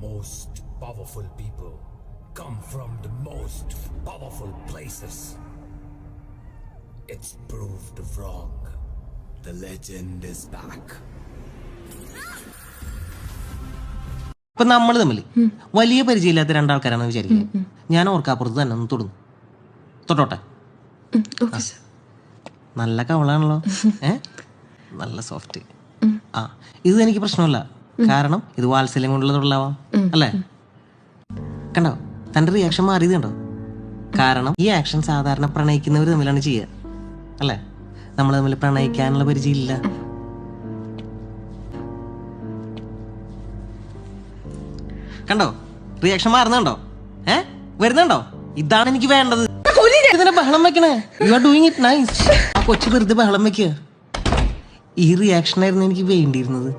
most powerful people come from the most powerful places. It's proved wrong. The legend is back. ഇപ്പൊ നമ്മൾ തമ്മിൽ വലിയ പരിചയമില്ലാത്ത രണ്ടാൾക്കാരാണെന്ന് വിചാരിക്കുന്നത് ഞാൻ ഓർക്കാപ്പുറത്ത് തന്നെ ഒന്ന് തൊടുന്നു. തൊട്ടോട്ടെ? സർ നല്ല കവളാണല്ലോ. ഏ? നല്ല സോഫ്റ്റ് ആ. ഇത് എനിക്ക് പ്രശ്നമല്ല. കാരണം ഇത് വാത്സല്യം കൊണ്ടുള്ള തൊഴിലാവാം അല്ലേ? കണ്ടോ? തന്റെ റിയാക്ഷൻ മാറിയത് കണ്ടോ? കാരണം ഈ ആക്ഷൻ സാധാരണ പ്രണയിക്കുന്നവർ തമ്മിലാണ് ചെയ്യുക അല്ലേ? നമ്മൾ തമ്മിൽ പ്രണയിക്കാനുള്ള പരിചയമില്ല. കണ്ടോ? റിയാക്ഷൻ മാറുന്നുണ്ടോ ഏ? വരുന്നുണ്ടോ? ഇതാണ് എനിക്ക് വേണ്ടത്. ഇതിനെ ബഹളം വെക്കണേ. You are doing it nice ആ കൊച്ചു വെറുതെ ബഹളം വെക്കുക. ഈ റിയാക്ഷൻ ആയിരുന്നു എനിക്ക് വേണ്ടിയിരുന്നത്.